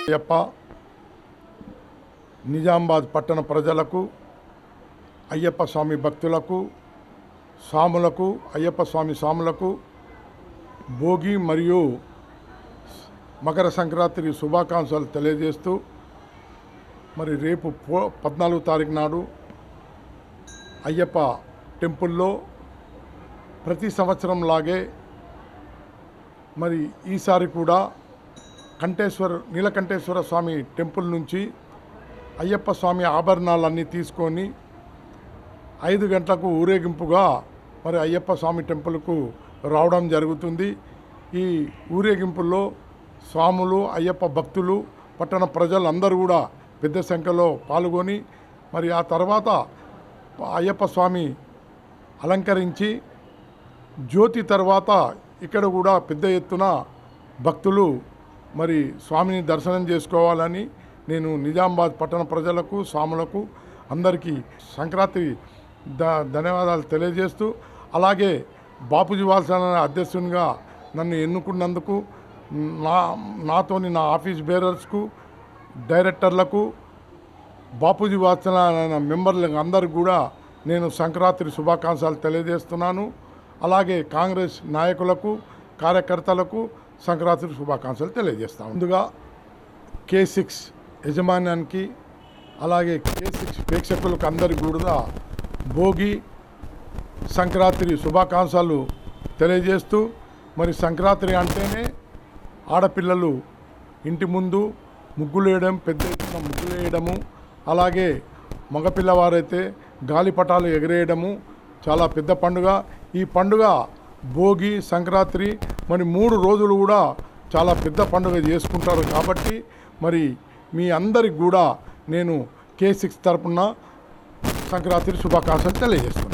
అయ్యప్ప నిజామాబాద్ పట్టణ ప్రజలకు అయ్యప్ప స్వామి భక్తులకు సాములకు అయ్యప్ప స్వామి సాములకు భోగి మరియు మకర సంక్రాంతి శుభాకాంక్షలు తెలియజేస్తూ మరి రేపు పో పద్నాలుగు తారీఖు నాడు అయ్యప్ప టెంపుల్లో ప్రతి సంవత్సరం లాగే మరి ఈసారి కూడా కంఠేశ్వర నీలకంఠేశ్వర స్వామి టెంపుల్ నుంచి అయ్యప్ప స్వామి ఆభరణాలన్నీ తీసుకొని ఐదు గంటలకు ఊరేగింపుగా మరి అయ్యప్ప స్వామి టెంపుల్కు రావడం జరుగుతుంది. ఈ ఊరేగింపుల్లో స్వాములు అయ్యప్ప భక్తులు పట్టణ ప్రజలందరూ కూడా పెద్ద సంఖ్యలో పాల్గొని మరి ఆ తర్వాత అయ్యప్ప స్వామి అలంకరించి జ్యోతి తర్వాత ఇక్కడ కూడా పెద్ద ఎత్తున భక్తులు మరి స్వామిని దర్శనం చేసుకోవాలని నేను నిజామాబాద్ పట్టణ ప్రజలకు స్వాములకు అందరికీ సంక్రాంతి ద ధన్యవాదాలు తెలియజేస్తూ అలాగే బాపూజీ వాల్సన అధ్యక్షునిగా నన్ను ఎన్నుకున్నందుకు నా నాతోని నా ఆఫీస్ బేరర్స్కు డైరెక్టర్లకు బాపూజీ వాత్సల మెంబర్లకు అందరికి కూడా నేను సంక్రాంతి శుభాకాంక్షలు తెలియజేస్తున్నాను. అలాగే కాంగ్రెస్ నాయకులకు కార్యకర్తలకు సంక్రాంతి శుభాకాంక్షలు తెలియజేస్తాం. ముందుగా కే సిక్స్ యజమాన్యానికి అలాగే కే సిక్స్ ప్రేక్షకులకు అందరికీ కూడా భోగి సంక్రాంతి శుభాకాంక్షలు తెలియజేస్తూ మరి సంక్రాంతి అంటేనే ఆడపిల్లలు ఇంటి ముందు ముగ్గులు వేయడం పెద్ద ఎత్తున ముగ్గులు వేయడము అలాగే మగపిల్లవారైతే గాలిపటాలు ఎగరేయడము చాలా పెద్ద పండుగ. ఈ పండుగ భోగి సంక్రాంతి మరి మూడు రోజులు కూడా చాలా పెద్ద పండుగ చేసుకుంటారు కాబట్టి మరి మీ అందరికి కూడా నేను కే సిక్స్ తరపున సంక్రాంతి శుభాకాంక్షలు తెలియజేస్తున్నాను.